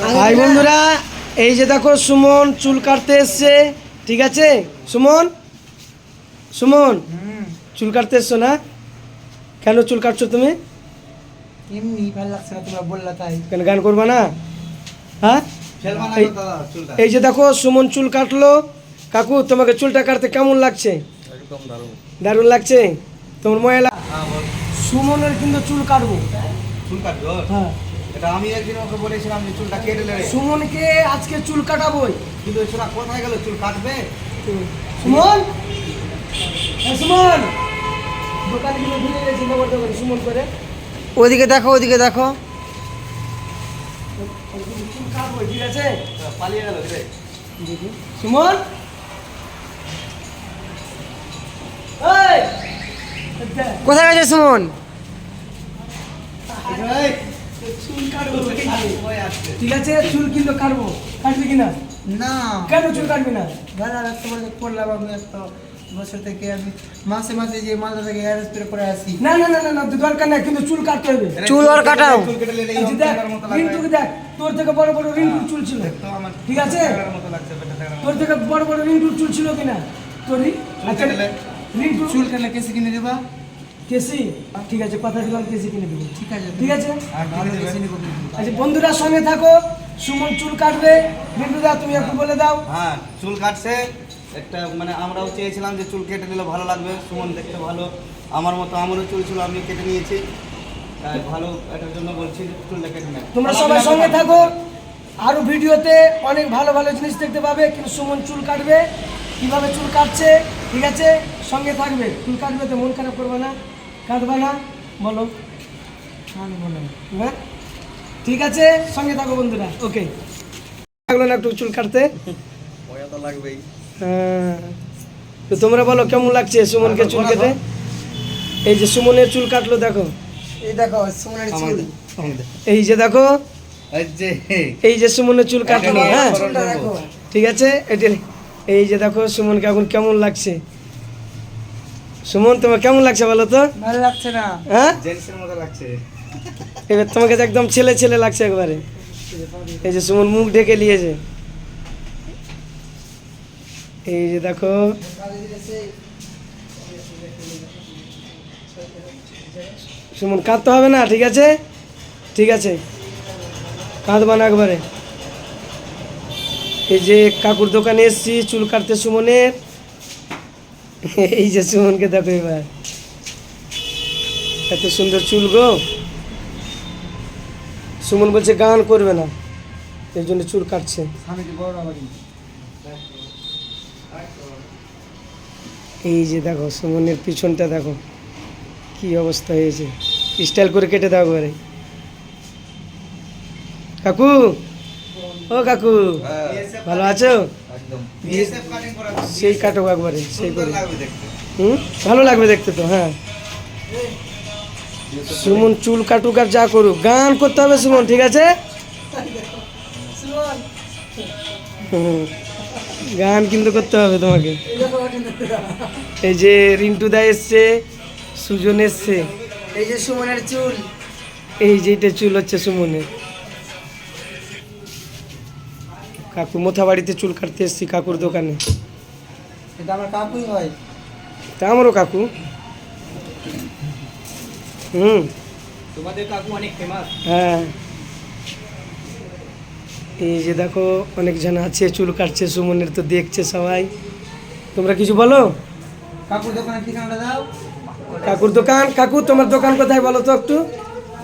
High বন্ধুরা এই যে দেখো সুমন চুল কাটতে এসছে ঠিক আছে? সুমন? সুমন? চুল কাটতে এসছো না? কেন চুল কাটছো তুমি? এমনি ভালো লাগছে না তোমরা বললা তাই। কেন গান করবা না? হ্যাঁ? এই- গো দাদা চুলটা। এই যে দেখো সুমন চুল কাটলো। কাকু তোমাকে চুলটা কাটতে কেমন লাগছে? দারুণ লাগছে? তোমার ময়লা হ্যাঁ বল। সুমনের কিন্তু চুল কাটবো। চুল কাটবো? হ্যাঁ। এটা আমি একদিন ওকে বলেছিলাম যে চুলটা কেটে নেবে সুমনকে আজকে চুল কাটাবোই। কিন্তু ছোড়া কোথায় গেল? চুল কাটবে? সুমন? হ্যাঁ সুমন! দোকানে কিন্তু ভুলে গেছি নগর দোকানে সুমন করে। ওদিকে দেখো ওদিকে দেখো। চুল কাটবো ঠিক আছে? পালিয়ে গেল রে সুমন! কোথায় গেছে সুমন চুল কাটবো ওই আসছে ঠিক আছে চুল কিন্তু কাটবো। কাটবি কিনা? না। কেন চুল কাটবি না? দাদা একটা বলে করলাম আমি একটা বছর থেকে আমি মাসে মাসে যে মালদা থেকে হেয়ার স্প্রে করে আসি না না না না না দরকার নাই কিন্তু চুল কাটতে হবে। চুল আর কাটাও। চুল কেটে নিলে দেখ রিন্টুকে দেখ তোর থেকে বড় বড় রিন্টুর চুল ছিল। ঠিক আছে? তোর থেকে বড় বড় রিন্টুর চুল ছিল কিনা? তোরই আচ্ছা রিন্টু চুল কাটলে কেসে কিনে দেবা। কেসি? ঠিক আছে কথা দিলাম কেসি কিনে দেবো। ঠিক আছে ঠিক আছে। নিবো কিন্তু। আচ্ছা বন্ধুরা সঙ্গে থাকো সুমন চুল কাটবে। রিন্টু তুমি একটু বলে দাও। হ্যাঁ চুল কাটছে। একটা মানে আমরাও চেয়েছিলাম যে চুল কেটে নিলে ভালো লাগবে সুমন দেখতে ভালো। আমার মতো আমারও চুল ছিল আমি কেটে নিয়েছি। তাই ভালো এটার জন্য বলছি চুলটা কেটে নেয় তোমরা সবাই সঙ্গে থাকো। আরও ভিডিওতে অনেক ভালো ভালো জিনিস দেখতে পাবে কিন্তু সুমন চুল কাটবে। কীভাবে চুল কাটছে ঠিক আছে? সঙ্গে থাকবে। চুল কাটবে তো মন খারাপ করবে না। না বলো। হ্যাঁ ঠিক আছে সঙ্গে থাকো বন্ধুরা ওকে। লাগল না একটু চুল কাটতে? মজা তো লাগবেই। হ্যাঁ। তো তোমরা বলো কেমন লাগছে সুমনকে চুল কেটে? এই যে সুমনের চুল কাটলো দেখো। এই দেখো সুমনের চুল। এই যে দেখো এই যে। সুমনের চুল কাটলো হ্যাঁ? ঠিক আছে এটা এই যে দেখো সুমনকে এখন কেমন লাগছে? সুমন তোমার কেমন লাগছে বলো তো? ভালো লাগছে না। হ্যাঁ? জেন্টসের মতো লাগছে। এবার তোমাকে একদম ছেলে ছেলে লাগছে একবারে। এই যে সুমন মুখ ঢেকে নিয়েছে। এই যে দেখো। সুমন কাঁদতে হবে না ঠিক আছে? ঠিক আছে। কাঁদবা না একবারে। এই যে কাকুর দোকানে এসছি চুল কাটতে সুমনের। এই যে সুমনকে দেখো এবার। এত সুন্দর চুল গো। সুমন বলছে, গান করবে না। এই জন্য চুল কাটছে। এই যে দেখো, সুমনের পিছনটা দেখো, কি অবস্থা হয়েছে। স্টাইল করে কেটে দাও কাকু ও কাকু ভালো আছো? একদম। বিএসএফ কাটিং করা সেই কাটো একবারে সেই করে। হুম? ভালো লাগবে দেখতে তো হ্যাঁ। সুমন চুল কাটুক আর যা করুক গান করতে হবে সুমন ঠিক আছে? হুম, গান কিন্তু করতে হবে তোমাকে। এই যে রিন্টু দা এসছে সুজন এসছে। এই যে সুমনের চুল। এই যেটা চুল হচ্ছে সুমনের। কাকু মোথা বাড়িতে চুল কাটতে এসছি কাকুর দোকানে। এটা আমার কাকুই হয়। তা আমারও কাকু। হুম। তোমাদের কাকু অনেক ফেমাস হ্যাঁ। এই যে দেখো অনেকজন আছে চুল কাটছে সুমনের তো দেখছে সবাই। তোমরা কিছু বলো? কাকুর দোকানের ঠিকানাটা দাও। কাকুর দোকান? কাকু তোমার দোকান কোথায় বলো তো একটু?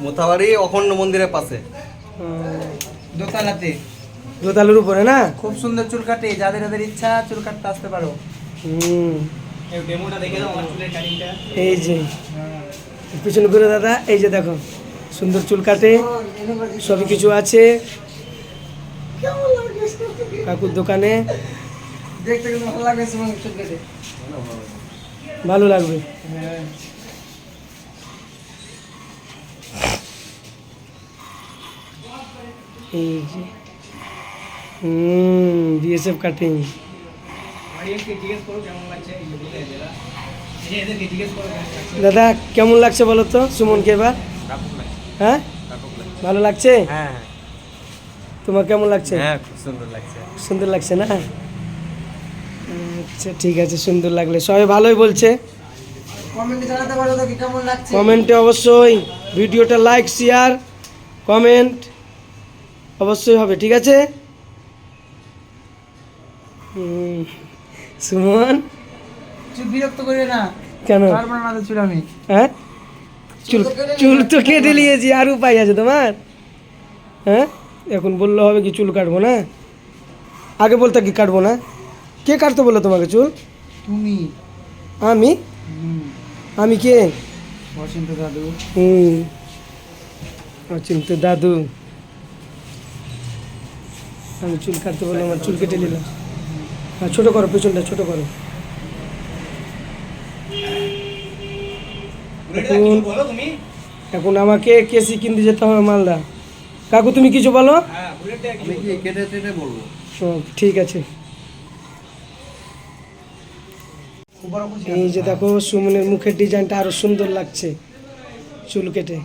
মোথাবাড়ি অখণ্ড মন্দিরের পাশে। হুম, দোতলাতে। দোতালের উপরে না? খুব সুন্দর চুল কাটে যাদের যাদের ইচ্ছা চুল কাটতে আসতে পারো। হুম। ডেমোটা দেখে দাও আমার কাটিংটা এই যে। পিছনে ঘুরে দাদা এই যে দেখো সুন্দর চুল কাটে সবই কিছু আছে। কাকুর দোকানে। দেখতে ভালো লাগে সুমনের চুল কেটে। ভালো লাগবে। এই যে। হুম বিএসএফ কাটিং দাদা, কেমন লাগছে বলো তো, সুমনকে এবার? হ্যাঁ? ভালো লাগছে? তোমার কেমন লাগছে? হ্যাঁ সুন্দর লাগছে সুন্দর লাগছে না? আচ্ছা ঠিক আছে, সুন্দর লাগলে। সবাই ভালোই বলছে। কমেন্টে অবশ্যই ভিডিওটা লাইক শেয়ার কমেন্ট অবশ্যই হবে, ঠিক আছে? সুমন? বিরক্ত করিও না। কেন? পারব না তো চুল আমি। হ্যাঁ? চুল চুল তো কেটে নিয়েছি আর উপায় আছে তোমার? হ্যাঁ? এখন বললে হবে কি চুল কাটবো না? আগে বলতে কি কাটবো না? কে কাটতে বলল তোমাকে চুল? তুমি। আমি? আমি কে? বসন্ত দাদু। হুম অচিন্ত দাদু। আমি চুল কাটতে বললাম আমার চুল কেটে নিলাম হ্যাঁ ছোটো করো পেছনটা ছোটো করো। এখন এখন আমাকে কেসি কিনতে যেতে হবে মালদা। কাকু তুমি কিছু বলো? ও, ঠিক আছে। এই যে দেখো সুমনের মুখের ডিজাইনটা আরও সুন্দর লাগছে চুল কেটে।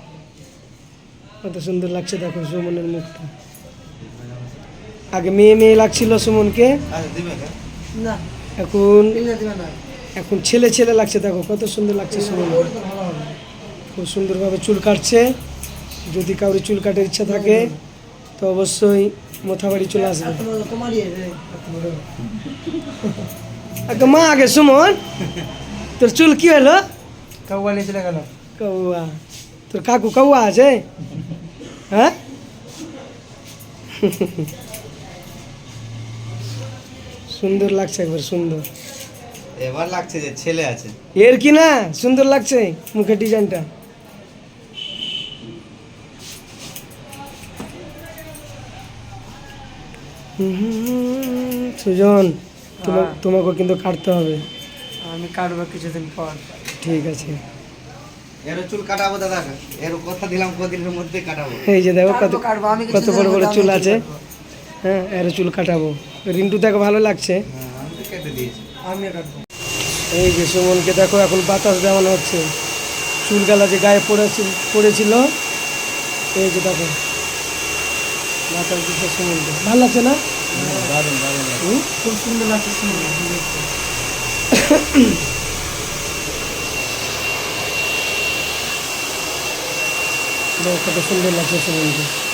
কত সুন্দর লাগছে দেখো সুমনের মুখটা। আগে মেয়ে মেয়ে লাগছিল সুমনকে। আচ্ছা দিবে কে? না এখন এখন ছেলে ছেলে লাগছে দেখো কত সুন্দর লাগছে সুমন খুব সুন্দরভাবে চুল কাটছে। যদি কারোর চুল কাটার ইচ্ছা থাকে তো অবশ্যই মোথাবাড়ি চলে আসবে। আগে মা আগে সুমন। তোর চুল কি হলো? কাউয়ালি চলে গেল। কৌয়া। তোর কাকু কৌয়া আছে? হ্যাঁ? সুন্দর লাগছে একবার সুন্দর। এবার লাগছে যে ছেলে আছে। এর কি না? সুন্দর লাগছে মুখের ডিজাইনটা। সুজন হ্যাঁ। তোমাকে কিন্তু কাটতে হবে। আমি কাটবো কিছুদিন পর। ঠিক আছে। এর চুল কাটাবো দাদা এর কথা দিলাম কদিনের মধ্যে কাটাবো। এই যে দেখো কত কাটবো, কাটবো, আমি কত বড় বড় চুল আছে। হ্যাঁ এর চুল কাটাবো। রিন্টু দেখো ভালো লাগছে। এই যে সুমনকে দেখো এখন বাতাস দেওয়ানো হচ্ছে। চুল চুলগালা যে গায়ে পড়েছিল পড়েছিল এই যে দেখো। বাতাস দিচ্ছে সুমনকে। ভালো লাগছে না? খুব সুন্দর লাগছে কত সুন্দর লাগছে সুমনকে।